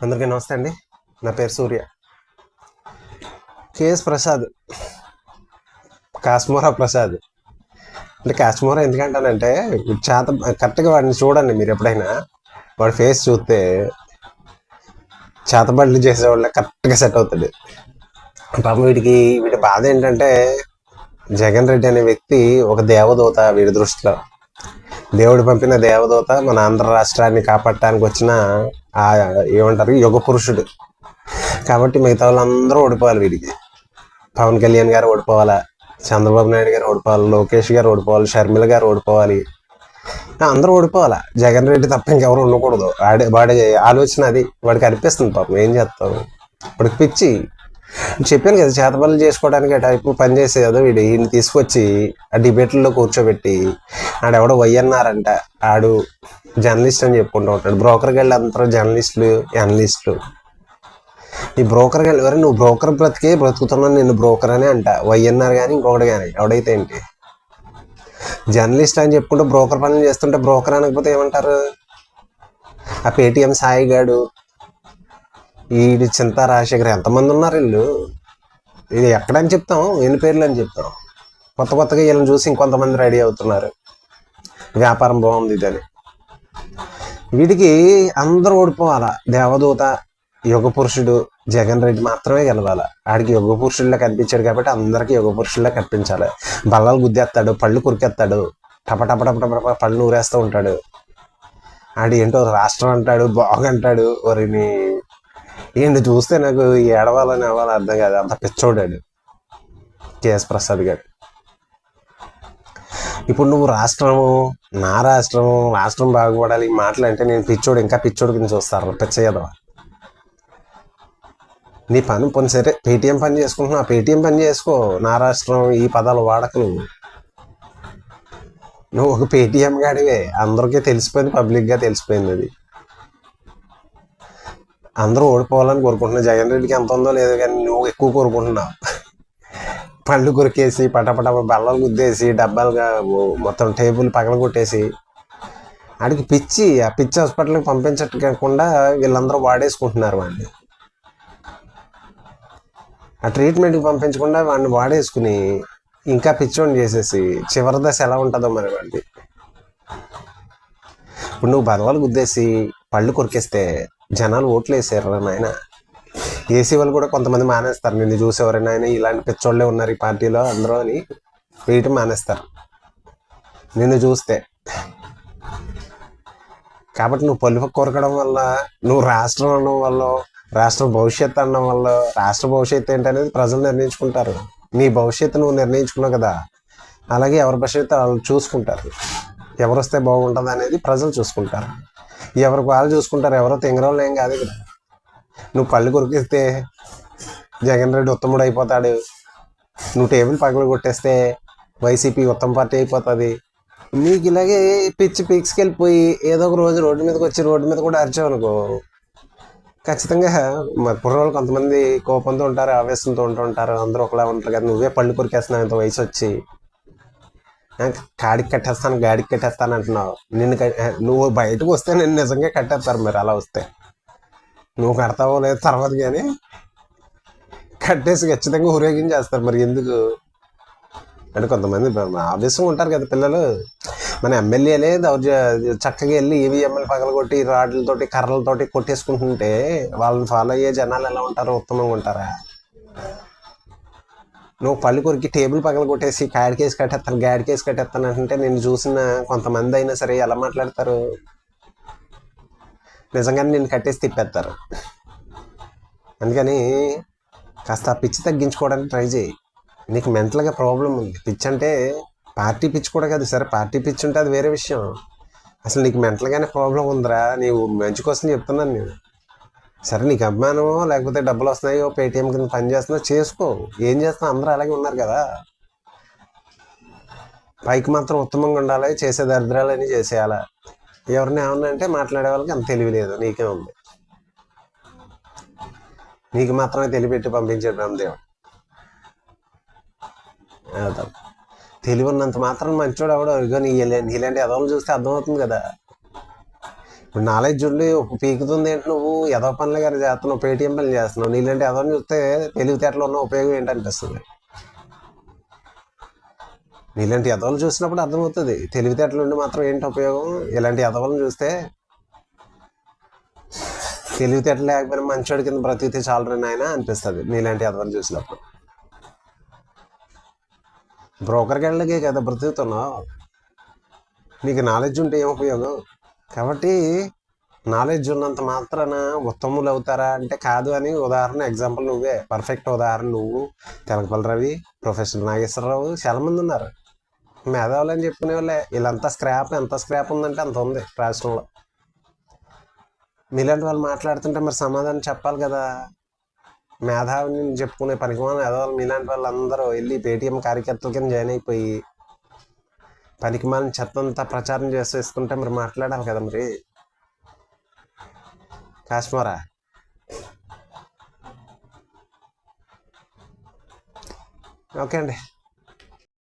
అందరికీ నమస్తే అండి. నా పేరు సూర్య. కేఎస్ ప్రసాద్. కాశ్మోరా ప్రసాద్. అంటే కాశ్మోరా ఎందుకంటానంటే చేత కరెక్ట్గా వాడిని చూడండి మీరు ఎప్పుడైనా. వాడి ఫేస్ చూస్తే చేతబడులు చేసేవాళ్ళ కరెక్ట్గా సెట్ అవుతుంది పాపం వీడికి వీడి బాధ ఏంటంటే జగన్ రెడ్డి అనే వ్యక్తి ఒక దేవదూత వీడి దృష్టిలో. దేవుడు పంపిన దేవదూత మన ఆంధ్ర రాష్ట్రాన్ని కాపాడటానికి వచ్చిన ఆ ఏమంటారు యుగ పురుషుడు. కాబట్టి మిగతా వాళ్ళందరూ ఓడిపోవాలి వీడికి. పవన్ కళ్యాణ్ గారు ఓడిపోవాలా? చంద్రబాబు నాయుడు గారు ఓడిపోవాలి? లోకేష్ గారు ఓడిపోవాలి? షర్మిల గారు ఓడిపోవాలి? అందరూ ఓడిపోవాలా? జగన్ రెడ్డి తప్ప ఇంకెవరు ఉండకూడదు. వాడి వాడి ఆలోచన అది. వాడికి అనిపిస్తుంది పాపం. ఏం చేస్తావు? వాడికి పిచ్చి. చెప్పాను కదా చేతబడులు చేసుకోవడానికి ఆ టైపు పని చేసేదో వీడు. ఈయన తీసుకొచ్చి ఆ డిబేట్లలో కూర్చోబెట్టి ఆడెవడో అంట ఆడు జర్నలిస్ట్ అని చెప్పుకుంటూ ఉంటాడు. బ్రోకర్కి వెళ్ళి అందరూ జర్నలిస్టులు అనలిస్టులు. ఈ బ్రోకర్కి వెళ్ళి నువ్వు బ్రోకర్ బ్రతికే బ్రతుకుతున్నాను నేను బ్రోకర్ అని అంట. వైఎన్ఆర్ కానీ ఇంకొకటి కానీ ఎవడైతే ఏంటి? జర్నలిస్ట్ అని చెప్పుకుంటూ బ్రోకర్ పనులు చేస్తుంటే బ్రోకర్ అనకపోతే ఏమంటారు? ఆ పేటిఎం సాయి గాడు ఈడి చింత రాజశేఖర్ ఎంతమంది ఉన్నారు వీళ్ళు? ఇది ఎక్కడని చెప్తాం ఎన్ని పేర్లు అని చెప్తాం. కొత్త కొత్తగా వీళ్ళని చూసి ఇంకొంతమంది రెడీ అవుతున్నారు. వ్యాపారం బాగుంది ఇదని వీడికి అందరూ ఓడిపోవాలా? దేవదూత యుగ పురుషుడు జగన్ రెడ్డి మాత్రమే గెలవాలి? ఆడికి యుగ పురుషుల్లో కనిపించాడు కాబట్టి అందరికీ యుగ పురుషుల్లో కనిపించాలి. బల్లలు గుద్దేస్తాడు పళ్ళు కురికేస్తాడు టప టప టప టప టప పళ్ళు ఊరేస్తూ ఉంటాడు. ఆడు ఏంటో రాష్ట్రం అంటాడు బాగంటాడు వరిని ఏంటి చూస్తే నాకు ఏడవాలని అవ్వాలి అర్థం కాదు. అంత పిచ్చోడాడు కేఎస్ ప్రసాద్ గారు. ఇప్పుడు నువ్వు రాష్ట్రము నా రాష్ట్రము రాష్ట్రం బాగుపడాలి ఈ మాటలు అంటే నేను పిచ్చోడు ఇంకా పిచ్చోడు కింద చూస్తారు? పిచ్చయ్యదవా నీ పని పని సరే పేటీఎం పని చేసుకుంటున్నా పేటీఎం పని చేసుకో. నా రాష్ట్రం ఈ పదాలు వాడకు నువ్వు. నువ్వు ఒక పేటీఎం గాడివే. అందరికీ తెలిసిపోయింది పబ్లిక్గా తెలిసిపోయింది అది. అందరూ ఓడిపోవాలని కోరుకుంటున్నా. జగన్ రెడ్డికి ఎంత ఉందో లేదో కానీ నువ్వు ఎక్కువ కోరుకుంటున్నావు. పళ్ళు కొరికేసి పటపట బల్లలు గుద్దేసి డబ్బాలుగా మొత్తం టేబుల్ పగల కొట్టేసి ఆడికి పిచ్చి ఆ పిచ్చి హాస్పిటల్కి పంపించకుండా వీళ్ళందరూ వాడేసుకుంటున్నారు వాడిని. ఆ ట్రీట్మెంట్కి పంపించకుండా వాడిని వాడేసుకుని ఇంకా పిచ్చోని చేసేసి చివరి దశ ఎలా ఉంటుందో మరి వాడికి ఇప్పుడు నువ్వు బల్లలు గుద్దేసి పళ్ళు కొరికేస్తే జనాలు ఓట్లు వేసారు నాయన. ఏసీ వాళ్ళు కూడా కొంతమంది మానేస్తారు. నిన్ను చూసేవారైనా ఆయన ఇలాంటి పిచ్చోళ్ళే ఉన్నారు ఈ పార్టీలో అందరూ అని వేయటం మానేస్తారు. నిన్ను చూస్తే. కాబట్టి నువ్వు పలుపు కొరకడం వల్ల నువ్వు రాష్ట్రం అనడం వల్ల రాష్ట్ర భవిష్యత్తు అనడం వల్ల రాష్ట్ర భవిష్యత్తు ఏంటనేది ప్రజలు నిర్ణయించుకుంటారు. నీ భవిష్యత్తు నువ్వు నిర్ణయించుకున్నావు కదా అలాగే ఎవరి భవిష్యత్తు వాళ్ళు చూసుకుంటారు. ఎవరు వస్తే బాగుంటుంది అనేది ప్రజలు చూసుకుంటారు. ఎవరికి వాళ్ళు చూసుకుంటారు? ఎవరో తింగరం ఏం కాదు ఇక్కడ. నువ్వు పళ్ళు కొరికిస్తే జగన్ రెడ్డి ఉత్తముడు అయిపోతాడు. నువ్వు టేబుల్ పగలు కొట్టేస్తే వైసీపీ ఉత్తమ పార్టీ అయిపోతుంది. నీకు ఇలాగే పిచ్చి పిక్స్కి వెళ్ళిపోయి ఏదో ఒక రోజు రోడ్డు మీదకి వచ్చి రోడ్డు మీద కూడా అరిచావు అనుకో ఖచ్చితంగా మరి కుర్రోళ్ళు కొంతమంది కోపంతో ఉంటారు ఆవేశంతో ఉంటూ ఉంటారు. అందరూ ఒకలా ఉంటారు కదా నువ్వే పళ్ళు కొరికేస్తున్నావు ఇంత వయసు వచ్చి కాడికి కట్టేస్తాను గాడికి కట్టేస్తాను అంటున్నావు. నిన్ను నువ్వు బయటకు వస్తే నేను నిజంగా కట్టేస్తారు మరి అలా వస్తే. నువ్వు కడతావో లేదు తర్వాత కానీ కట్టేసి ఖచ్చితంగా ఊరేగించేస్తారు మరి ఎందుకు? అంటే కొంతమంది ఆవేశంగా ఉంటారు కదా పిల్లలు. మన ఎమ్మెల్యేలే దౌర్జ చక్కగా వెళ్ళి ఈవీఎంలు పగలగొట్టి రాడ్లతోటి కర్రలతోటి కొట్టేసుకుంటుంటే వాళ్ళని ఫాలో అయ్యే జనాలు ఎలా ఉంటారో? ఉత్తమంగా ఉంటారా? నువ్వు పళ్ళు కొరికి టేబుల్ పగల కొట్టేసి కాడికేసి కట్టేస్తాను గాడికేసి కట్టేస్తాను అంటే నేను చూసిన కొంతమంది అయినా సరే ఎలా మాట్లాడతారు? నిజంగానే నేను కట్టేసి తిప్పేస్తారు. అందుకని కాస్త పిచ్చి తగ్గించుకోవడానికి ట్రై చేయి. నీకు మెంటల్గా ప్రాబ్లం ఉంది. పిచ్ అంటే పార్టీ పిచ్ కూడా కాదు సరే. పార్టీ పిచ్ ఉంటే అది వేరే విషయం. అసలు నీకు మెంటల్గానే ప్రాబ్లం ఉందిరా. నీవు మంచి కోసం చెప్తున్నాను నేను. సరే నీకు అభిమానమో లేకపోతే డబ్బులు వస్తున్నాయో పేటీఎం కింద పని చేస్తున్నావు చేసుకో. ఏం చేస్తున్నావు అందరూ అలాగే ఉన్నారు కదా. పైకి మాత్రం ఉత్తమంగా ఉండాలి చేసే దరిద్రాలని చేసేయాలా? ఎవరిని ఏమన్నా అంటే మాట్లాడే వాళ్ళకి అంత తెలివి లేదు నీకే ఉంది. నీకు మాత్రమే తెలిపెట్టి పంపించాడు బ్రహ్మదేవుడు. అదే. తెలివి ఉన్నంత మాత్రం మంచోడు అవడం ఇగో నీ నీలాంటి ఎదవలు చూస్తే అర్థమవుతుంది కదా. ఇప్పుడు నాలెడ్జ్ ఉండి పీకుతుంది ఏంటి నువ్వు? ఎదో పనులు గారు చేస్తున్నావు పేటిఎం పనులు చేస్తున్నావు. నీళ్ళంటే ఎదో చూస్తే తెలివితేటలో ఉన్న ఉపయోగం ఏంటనిపిస్తుంది? నీలాంటి ఎదవలు చూసినప్పుడు అర్థమవుతుంది. తెలివితేటలు ఉండి మాత్రం ఏంటి ఉపయోగం? ఇలాంటి ఎదవలను చూస్తే తెలివితేటలు లేకపోయినా మంచోడి కింద బ్రతికితే చాలరని ఆయన అనిపిస్తుంది. నీలాంటి ఎదవలు చూసినప్పుడు. బ్రోకర్కి వెళ్ళకే కదా బ్రతుకుతున్నావు? నీకు నాలెడ్జ్ ఉంటే ఏం ఉపయోగం? కాబట్టి నాలెడ్జ్ ఉన్నంత మాత్రాన ఉత్తములు అవుతారా అంటే కాదు అని ఉదాహరణ ఎగ్జాంపుల్ నువ్వే. పర్ఫెక్ట్ ఉదాహరణ నువ్వు తెలకపల్లి రవి ప్రొఫెసర్ నాగేశ్వరరావు చాలా మంది ఉన్నారు. మేధావులు అని చెప్పుకునే వాళ్ళే. వీళ్ళంతా స్క్రాప్ ఎంత స్క్రాప్ ఉందంటే అంత ఉంది రాష్ట్రంలో. మీలాంటి వాళ్ళు మాట్లాడుతుంటే మరి సమాధానం చెప్పాలి కదా. మేధావిని చెప్పుకునే పనికి మేధావులు మీలాంటి వాళ్ళందరూ వెళ్ళి పేటీఎం కార్యకర్తల కింద జాయిన్ అయిపోయి పనికి మనం చెత్తంతా ప్రచారం చేసేసుకుంటే మరి మాట్లాడాలి కదా మరి. కాశ్మీరా? ఓకే అండి.